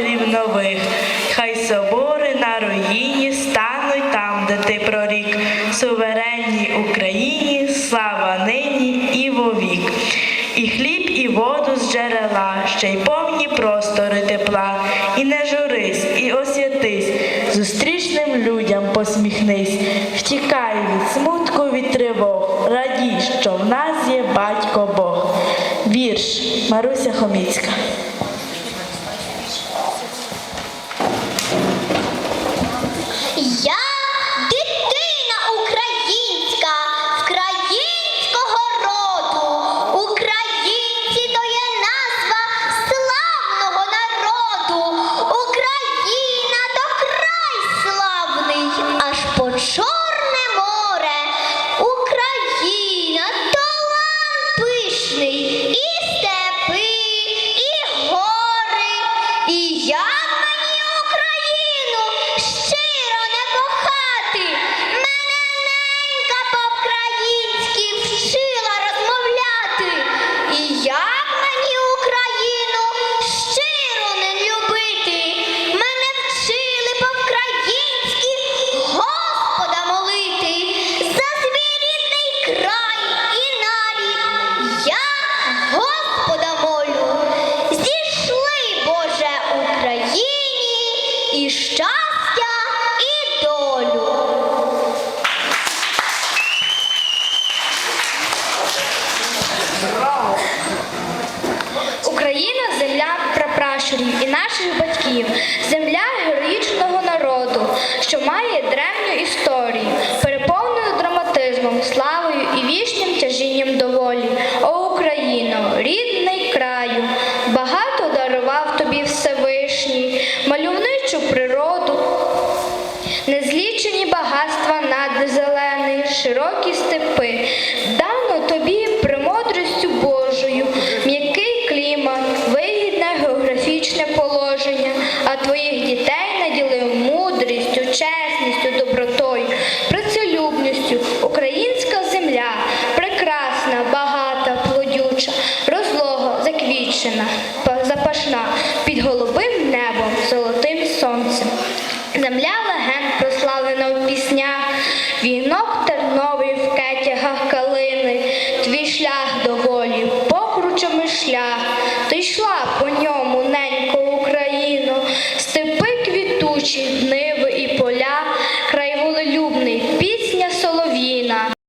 прапорів нових. Хай собори на руїні стануть там, де ти прорік. Суверенній Україні, слава нині і вовік. І хліб, і воду з джерела, ще й повні простори тепла. І не журись, і освятись, зустрічним людям посміхнись, втікай від смутку, від тривог, радій, що в нас є батько Бог. Вірш Маруся Хоміцька. Як мені Україну щиро не кохати. Мене ненька по-українськи вчила розмовляти. І як і щастя, і долю. Україна земля прапращурів і наших батьків, земля героїчного народу, що має Незлічені багатства надзелений, широкі степи, дано тобі премудростю Божою, м'який клімат, вигідне географічне положення, а твоїх дітей наділив мудрістю, чесністю, добротою, працелюбністю. Українська земля прекрасна, багата, плодюча, розлога, заквітчена, запашна, під голубим небом. ти йшла по ньому, ненько Україно, степи квітучі.